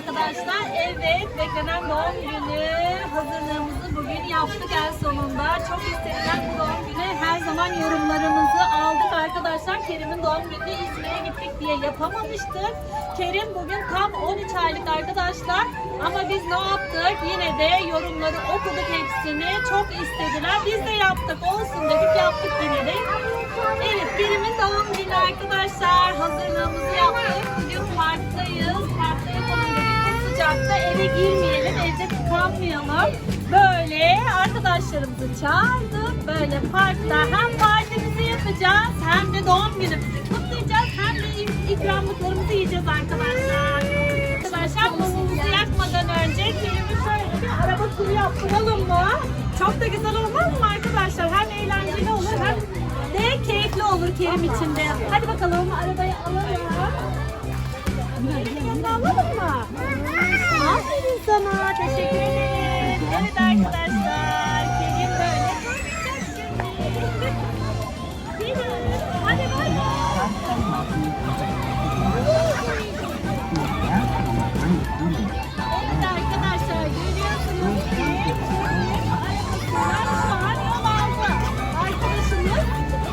arkadaşlar. Evet, beklenen doğum günü hazırlığımızı bugün yaptık en sonunda. Çok istenilen bu doğum günü her zaman yorumlarımızı aldık arkadaşlar. Kerim'in doğum günü İzmir'e gittik diye yapamamıştık. Kerim bugün tam 13 aylık arkadaşlar. Ama biz ne yaptık? Yine de yorumları okuduk hepsini. Çok istediler. Biz de yaptık. Olsun dedik yaptık yine de. Evet, Kerim'in doğum günü arkadaşlar. Hazırlığımızı sıcakta eve girmeyelim, evde tıkanmayalım. Böyle arkadaşlarımızı çağırdık. Böyle parkta hem partimizi yapacağız hem de doğum günümüzü kutlayacağız. Hem de ikramlıklarımızı yiyeceğiz arkadaşlar. Arkadaşlar mumumuzu yakmadan önce Kerim'i şöyle bir araba turu yaptıralım mı? Çok da güzel olmaz mı arkadaşlar? Hem eğlenceli olur hem de keyifli olur Kerim için de. Hadi bakalım arabayı alalım. Yanına alalım mı? Sana. Teşekkür ederim. Evet arkadaşlar. Kerim böyle. Hadi bay bay. Evet arkadaşlar görüyorsunuz ki arabasından şu an yol aldı. Arkadaşımız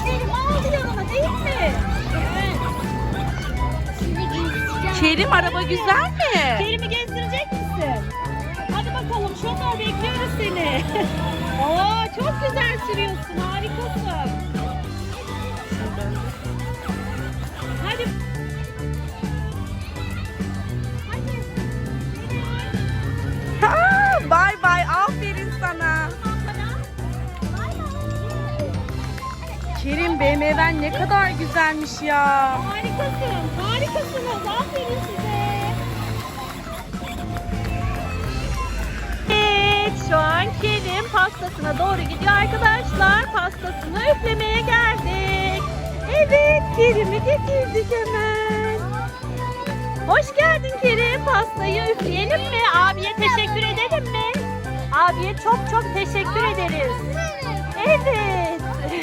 Kerim aldı yanına değil mi? Evet. Kerim araba güzel mi? Kerim'i? Hadi bekliyoruz seni. Oo çok güzel sürüyorsun harikasın. Hadi. Ha, bay bay aferin sana. Kerim BMW'n ne kadar güzelmiş ya. Harikasın. Harikasınız. Aferin size. Pastasına doğru gidiyor arkadaşlar. Pastasını üflemeye geldik. Evet Kerim'i getirdik hemen. Hoş geldin Kerim. Pastayı üfleyelim mi? Abiye teşekkür edelim mi? Abiye çok çok teşekkür ederiz. Evet.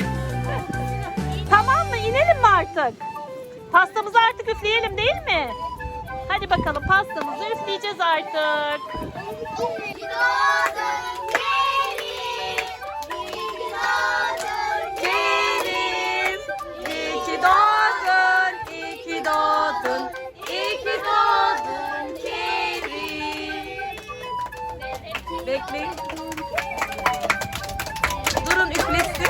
tamam mı? İnelim mi artık? Pastamızı artık üfleyelim değil mi? Hadi bakalım pastamızı üfleyeceğiz artık. Kerim, Bekleyin. Durun üflesin.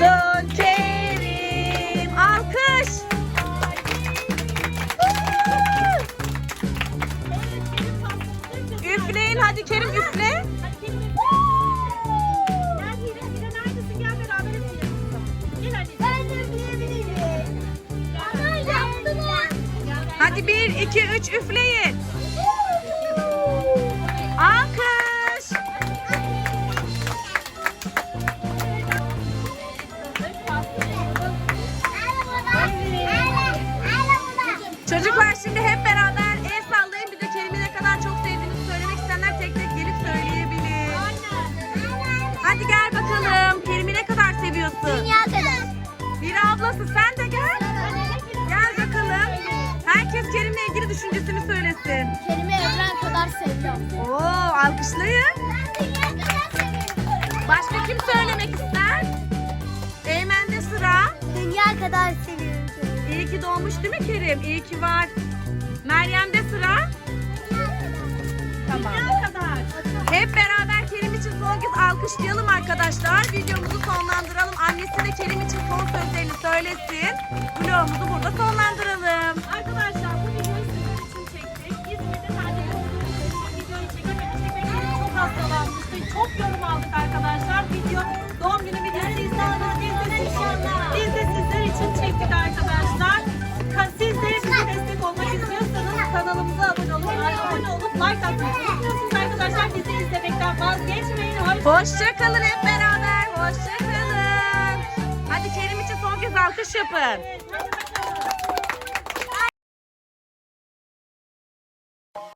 Doğdun Kerim. Alkış. Üfleyin hadi Kerim üfle. Bir, iki, üç üfleyin. Düşüncesini söylesin. Kelime evren kadar seviyorum. Oo, alkışlayın. Ben dünya kadar seviyorum. Başka kim söylemek ister? Eymen'de sıra. Dünya kadar seviyorum. İyi ki doğmuş değil mi Kerim? İyi ki var. Meryem'de sıra. Tamam. kadar. Hep beraber Kerim için son kez alkışlayalım arkadaşlar. Videomuzu sonlandıralım. Annesi de Kerim için son sözlerini söylesin. Vlogumuzu burada sonlandıralım. Çok yorum aldık arkadaşlar. Video doğum günü videosu izlediniz. Biz de, biz de sizler için çektik arkadaşlar. Ka- Siz de bize destek olmak istiyorsanız kanalımıza abone olup, abone olup like atmayı unutmuyorsunuz arkadaşlar. Bizi izlemekten vazgeçmeyin. Hoşça Hoşçakalın hep beraber. Hoşçakalın. Hadi Kerim için son kez alkış yapın. Hadi